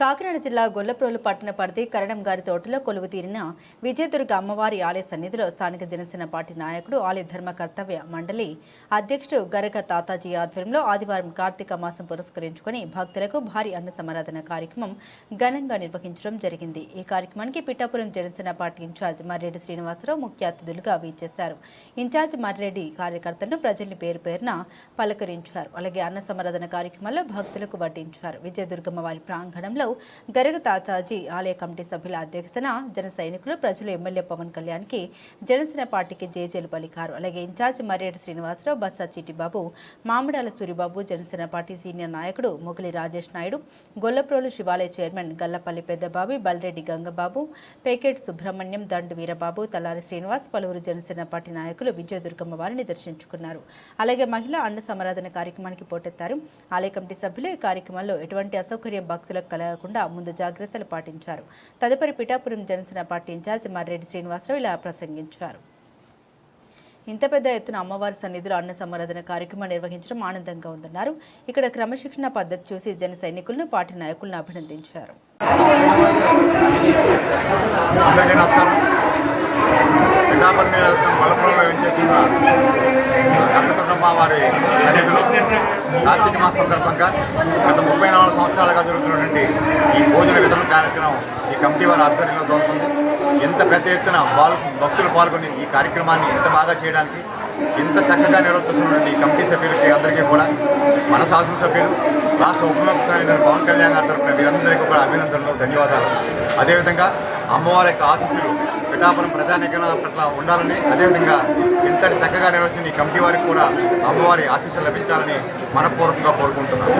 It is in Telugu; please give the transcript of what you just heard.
కాకినాడ జిల్లా గొల్లప్రోలు పట్టణ పరిధి కరణం గారి తోటలో కొలువు తీరిన విజయదుర్గ అమ్మవారి ఆలయ సన్నిధిలో స్థానిక జనసేన పార్టీ నాయకుడు ఆలయ ధర్మ కర్తవ్య మండలి అధ్యక్షుడు గరగ తాతాజీ ఆధ్వర్యంలో ఆదివారం కార్తీక మాసం పురస్కరించుకొని భక్తులకు భారీ అన్న సమారాధన కార్యక్రమం ఘనంగా నిర్వహించడం జరిగింది. ఈ కార్యక్రమానికి పిఠాపురం జనసేన పార్టీ ఇన్ఛార్జ్ మర్రెడ్డి శ్రీనివాసరావు ముఖ్య అతిథులుగా వీచేశారు ఇన్ఛార్జ్ మర్రెడ్డి కార్యకర్తలను ప్రజల్ని పేరు పేరున పలకరించారు. అలాగే అన్న సమారాధన కార్యక్రమంలో భక్తులకు వడ్డించారు. విజయదుర్గమ్మ వారి ప్రాంగణంలో గరగ తాతాజీ ఆలయ కమిటీ సభ్యుల అధ్యక్షతన జన సైనికులు ప్రజలు ఎమ్మెల్యే పవన్ కళ్యాణ్కి జనసేన పార్టీకి జేజేలు పలికారు. అలాగే incharge Marreddy Srinivasarao Bassa Chittibabu Mamidala Suribabu Janasena party senior నాయకుడు మొగలి రాజేష్ నాయుడు గొల్లప్రోలు శివాలయ చైర్మన్ గల్లపల్లి పెద్దబాబు బల్రెడ్డి గంగబాబు పేకెట్ సుబ్రహ్మణ్యం దండు వీరబాబు తలారి శ్రీనివాస్ పలువురు జనసేన పార్టీ నాయకులు విజయదుర్గమ్మ వారిని దర్శించుకున్నారు. అలాగే మహిళా అన్న సమరాధన కార్యక్రమానికి పోటెత్తారు. ఆలయ కమిటీ సభ్యులు ఈ కార్యక్రమంలో ఎటువంటి అసౌకర్యం భక్తులకు కాకుండా ముందు జాగ్రత్తలు పాటించారు. తదుపరి పిఠాపురం జనసేన పార్టీ ఇన్ఛార్జ్ మర్రెడ్డి శ్రీనివాసరావు ఇలా ప్రసంగించారు. ఇంత పెద్ద ఎత్తున అమ్మవారి సన్నిధిలో అన్న సమరాధన కార్యక్రమం నిర్వహించడం ఆనందంగా ఉందన్నారు. ఇక్కడ క్రమశిక్షణ పద్ధతి చూసి జన సైనికులను పార్టీ నాయకులను అభినందించారు అందరికీ నమస్కారం పిఠాపురం నియోజకవర్గం బలపురంలో వేయించేసిన కనకదుర్గమ్మ వారి సన్నిధిలో కార్తీక మాసం సందర్భంగా గత ముప్పై నాలుగు సంవత్సరాలుగా జరుగుతున్నటువంటి ఈ భోజన వితరణ కార్యక్రమం ఈ కమిటీ వారి ఆధ్వర్యంలో జరుగుతుంది. ఎంత పెద్ద ఎత్తున భక్తులు పాల్గొని ఈ కార్యక్రమాన్ని ఎంత బాగా చేయడానికి ఇంత చక్కగా నిర్వర్తిస్తున్నటువంటి ఈ కమిటీ సభ్యులకి అందరికీ కూడా మన శాసనసభ్యులు రాష్ట్ర ఉప పవన్ కళ్యాణ్ గారి తరఫున వీరందరికీ కూడా అభినందనలు ధన్యవాదాలు. అదేవిధంగా అమ్మవారి యొక్క ఆశీస్సులు పిఠాపురం ప్రజానికల పట్ల ఉండాలని అదేవిధంగా ఇంతటి చక్కగా నిర్వహించిన ఈ కమిటీ వారికి కూడా అమ్మవారి ఆశీస్సులు లభించాలని మనపూర్వకంగా కోరుకుంటున్నాను.